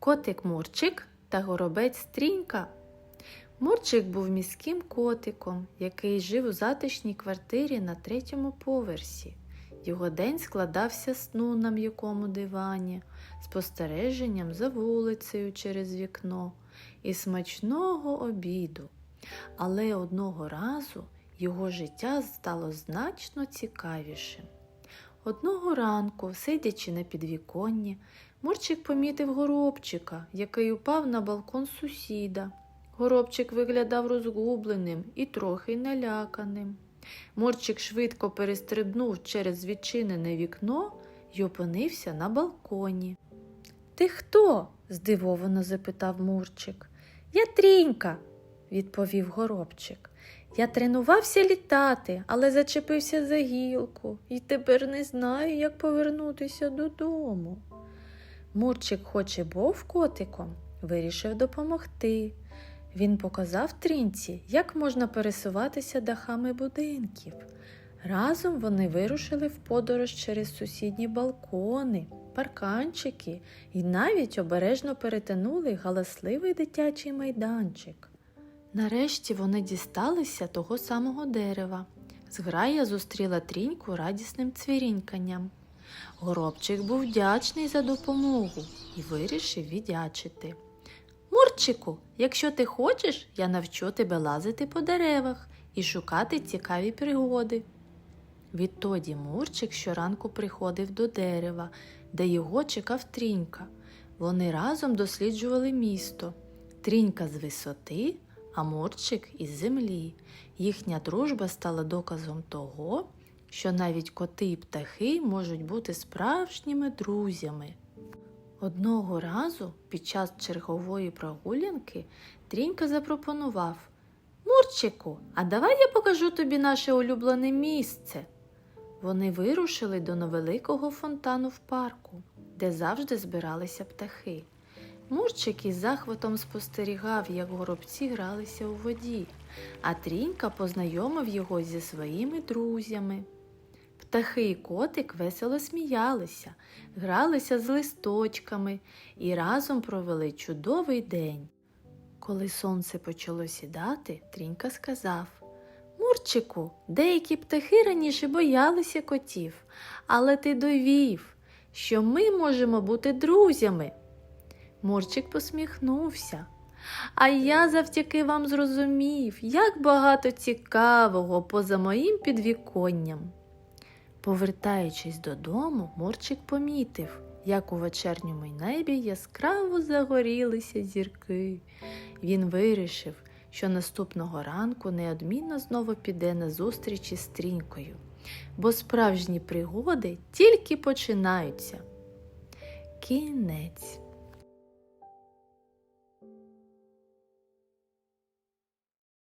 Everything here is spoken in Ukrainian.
Котик Мурчик та горобець Стрінька. Мурчик був міським котиком, який жив у затишній квартирі на третьому поверсі. Його день складався сну на м'якому дивані, спостереженням за вулицею через вікно і смачного обіду. Але одного разу його життя стало значно цікавішим. Одного ранку, сидячи на підвіконні, Мурчик помітив горобчика, який упав на балкон сусіда. Горобчик виглядав розгубленим і трохи наляканим. Мурчик швидко перестрибнув через відчинене вікно і опинився на балконі. Ти хто? здивовано запитав Мурчик. Я трінька, відповів горобчик. Я тренувався літати, але зачепився за гілку і тепер не знаю, як повернутися додому. Мурчик, хоч і був котиком, вирішив допомогти. Він показав трінці, як можна пересуватися дахами будинків. Разом вони вирушили в подорож через сусідні балкони, парканчики і навіть обережно перетинули галасливий дитячий майданчик. Нарешті вони дісталися того самого дерева. Зграя зустріла тріньку радісним цвіріньканням. Горобчик був вдячний за допомогу і вирішив віддячити. Мурчику, якщо ти хочеш, я навчу тебе лазити по деревах і шукати цікаві пригоди. Відтоді Мурчик щоранку приходив до дерева, де його чекав трінька. Вони разом досліджували місто. Трінька з висоти, а Мурчик із землі. Їхня дружба стала доказом того, що навіть коти і птахи можуть бути справжніми друзями. Одного разу під час чергової прогулянки Трінька запропонував Мурчику, а давай я покажу тобі наше улюблене місце. Вони вирушили до невеликого фонтану в парку, де завжди збиралися птахи. Мурчик із захватом спостерігав, як горобці гралися у воді, а Трінька познайомив його зі своїми друзями. Птахи і котик весело сміялися, гралися з листочками і разом провели чудовий день. Коли сонце почало сідати, Трінька сказав Мурчику, деякі птахи раніше боялися котів, але ти довів, що ми можемо бути друзями. Мурчик посміхнувся. А я завдяки вам зрозумів, як багато цікавого поза моїм підвіконням. Повертаючись додому, Мурчик помітив, як у вечірньому небі яскраво загорілися зірки. Він вирішив, що наступного ранку неодмінно знову піде на зустріч із стрінькою, бо справжні пригоди тільки починаються. Кінець.